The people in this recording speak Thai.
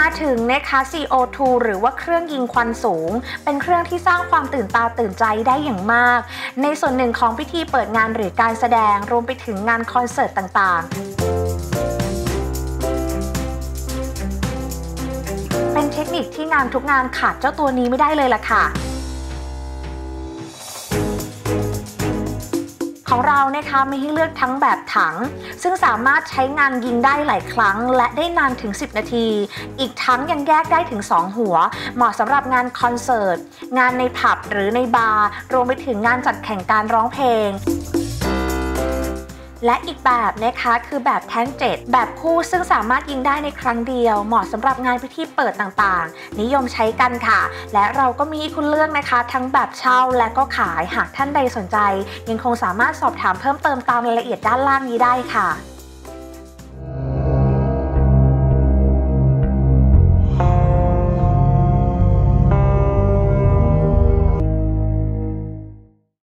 มาถึงนะคะ CO2 หรือว่าเครื่องยิงควันสูง เป็นเครื่องที่สร้างความตื่นตาตื่นใจได้อย่างมาก ในส่วนหนึ่งของพิธีเปิดงานหรือการแสดงรวมไปถึงงานคอนเสิร์ตต่างๆเป็นเทคนิคที่งานทุกงานขาดเจ้าตัวนี้ไม่ได้เลยล่ะค่ะ ของเรานะคะมีให้เลือกทั้งแบบถัง ซึ่งสามารถใช้งานยิงได้หลายครั้ง และได้นานถึง 10 นาที อีกทั้งยังแยกได้ถึง 2 หัว เหมาะสำหรับงานคอนเสิร์ต งานในผับหรือในบาร์รวมไปถึงงานจัดแข่งการร้องเพลง และอีกแบบนะคะคือแบบแท่งเจ็ดแบบคู่ซึ่งสามารถยิงได้ในครั้งเดียว เหมาะสำหรับงานพิธีเปิดต่างๆ นิยมใช้กันค่ะ และเราก็มีคุณเลือกนะคะ ทั้งแบบเช่าและก็ขายหากท่านใดสนใจ ยังคงสามารถสอบถามเพิ่มเติมตามรายละเอียดด้านล่างนี้ได้ค่ะ